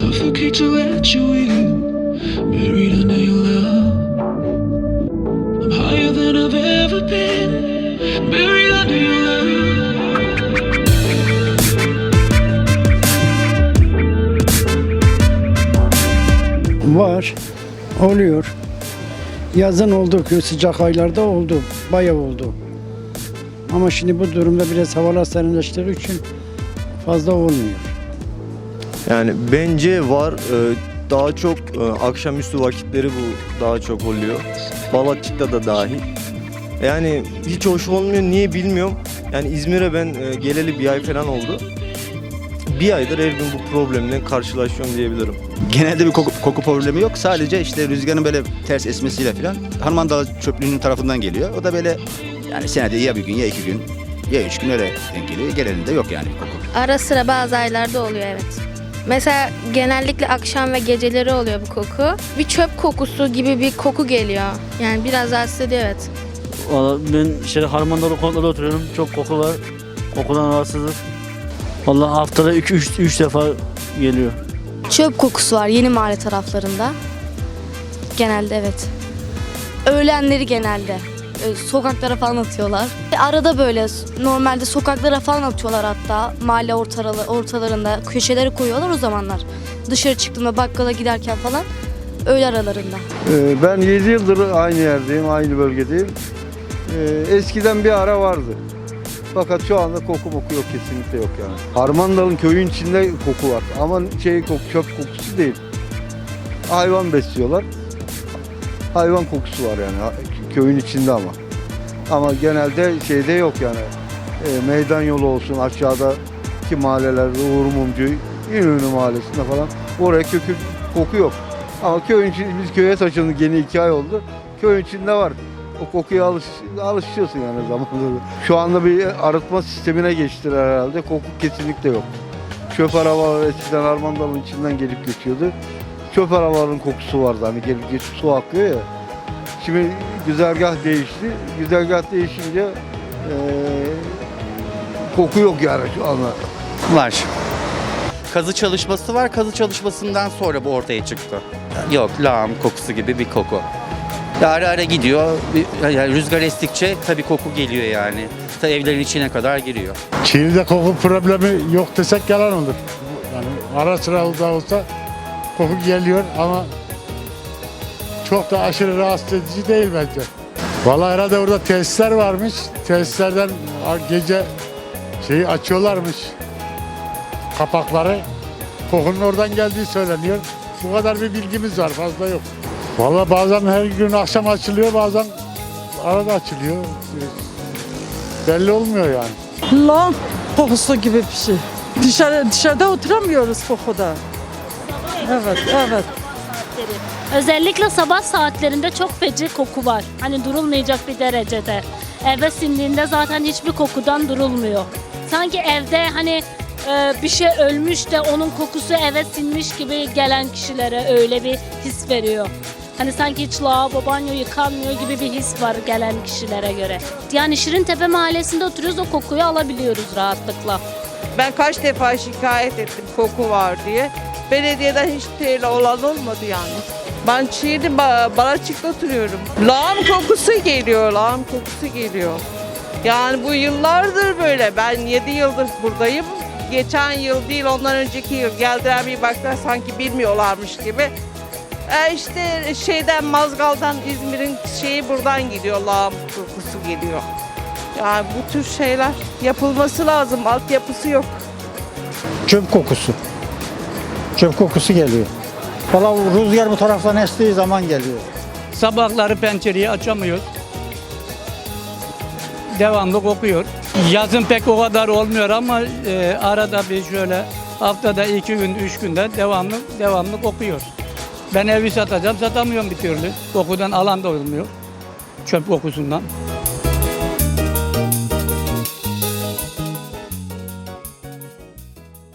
Suffocate to let you in, buried under your love. I'm higher than I've ever been, buried under your love. Var. Oluyor. Yazın oldu sıcak aylarda oldu. Bayağı oldu. Ama şimdi bu durumda biraz havalar serinleştiği için fazla olmuyor. Yani bence var. Ee, Daha çok e, akşamüstü vakitleri bu daha çok oluyor. Balatçık'ta da dahil. Yani hiç hoş olmuyor. Niye bilmiyorum. Yani İzmir'e ben e, geleli bir ay falan oldu. Bir aydır her gün bu problemle karşılaşıyorum diyebilirim. Genelde bir koku, koku problemi yok. Sadece işte rüzgarın böyle ters esmesiyle falan Harman Dağı çöplüğünün tarafından geliyor. O da böyle yani senede ya bir gün ya iki gün ya üç gün öyle denk geliyor. Genelinde yok yani bir koku. Ara sıra bazı aylarda oluyor evet. Mesela genellikle akşam ve geceleri oluyor bu koku. Bir çöp kokusu gibi bir koku geliyor. Yani biraz rahatsız ediyor evet. Valla ben işte Harmandalı konutlarda oturuyorum. Çok koku var. Kokudan rahatsızız. Valla haftada 2-3 defa geliyor. Çöp kokusu var yeni mahalle taraflarında. Genelde evet. Öğlenleri genelde. E, Sokaklara falan atıyorlar. E, Arada böyle normalde sokaklara falan atıyorlar hatta. Mahalle ortaları, ortalarında köşeleri koyuyorlar o zamanlar. Dışarı çıktığımda bakkala giderken falan öğle aralarında. Ee, Ben 7 yıldır aynı yerdeyim, aynı bölgedeyim. Eskiden bir ara vardı. Fakat şu anda koku moku yok, kesinlikle yok yani. Harmandal'ın köyün içinde koku var ama şey koku, çöp kokusu değil. Hayvan besliyorlar. Hayvan kokusu var yani köyün içinde ama. Ama genelde şeyde yok yani. Ee, meydan yolu olsun aşağıdaki mahallelerde Uğur Mumcu, İnönü mahallesinde falan oraya kökü koku yok. Ama köyün içi, biz köye taşındık yeni iki ay oldu. Köyün içinde var. O kokuya alış, alışıyorsun yani zamanla. Şu anda bir arıtma sistemine geçtiler herhalde. Koku kesinlikle yok. Çöp arabalar eskiden Armandal'ın içinden gelip geçiyordu. Çöp arabaların kokusu vardı hani gelip geçip su akıyor ya. Şimdi güzergah değişti. Güzergah değişince eee, koku yok yani şu anda. Var. Kazı çalışması var. Kazı çalışmasından sonra bu ortaya çıktı. Yok lağım kokusu gibi bir koku. Ara ara gidiyor. Yani rüzgar estikçe tabii koku geliyor yani. Ta evlerin içine kadar giriyor. Çiğli'de koku problemi yok desek yalan olur. Yani ara sıra da olsa koku geliyor ama çok da aşırı rahatsız edici değil bence. Vallahi herhalde orada tesisler varmış. Tesislerden gece şeyi açıyorlarmış. Kapakları. Kokunun oradan geldiği söyleniyor. Bu kadar bir bilgimiz var fazla yok. Vallahi bazen her gün akşam açılıyor bazen arada açılıyor. Belli olmuyor yani. Lan kokusu gibi bir şey. Dışarı, dışarıda oturamıyoruz kokuda. Evet, evet. Özellikle sabah saatlerinde çok feci koku var. Hani durulmayacak bir derecede. Eve sindiğinde zaten hiçbir kokudan durulmuyor. Sanki evde hani e, bir şey ölmüş de onun kokusu eve sinmiş gibi gelen kişilere öyle bir his veriyor. Hani sanki hiç lavabo, banyo yıkanmıyor gibi bir his var gelen kişilere göre. Yani Şirintepe mahallesinde oturuyoruz o kokuyu alabiliyoruz rahatlıkla. Ben kaç defa şikayet ettim koku var diye. Belediyeden hiç öyle olan olmadı yani. Ben Çiğli ba- Balaçık'ta oturuyorum. Lağım kokusu geliyor, lağım kokusu geliyor. Yani bu yıllardır böyle. Ben 7 yıldır buradayım. Geçen yıl değil ondan önceki yıl geldiler bir baktılar sanki bilmiyorlarmış gibi. E işte şeyden Mazgal'dan İzmir'in şeyi buradan gidiyor lağım kokusu geliyor. Yani bu tür şeyler yapılması lazım. Altyapısı yok. Çöp kokusu. Çöp kokusu geliyor. Valla rüzgar bu taraftan estiği zaman geliyor. Sabahları pencereyi açamıyoruz. Devamlı kokuyor. Yazın pek o kadar olmuyor ama e, arada bir şöyle haftada iki gün, üç günde devamlı devamlı kokuyor. Ben evi satacağım, satamıyorum bir türlü. Kokudan alan da olmuyor. Çöp kokusundan.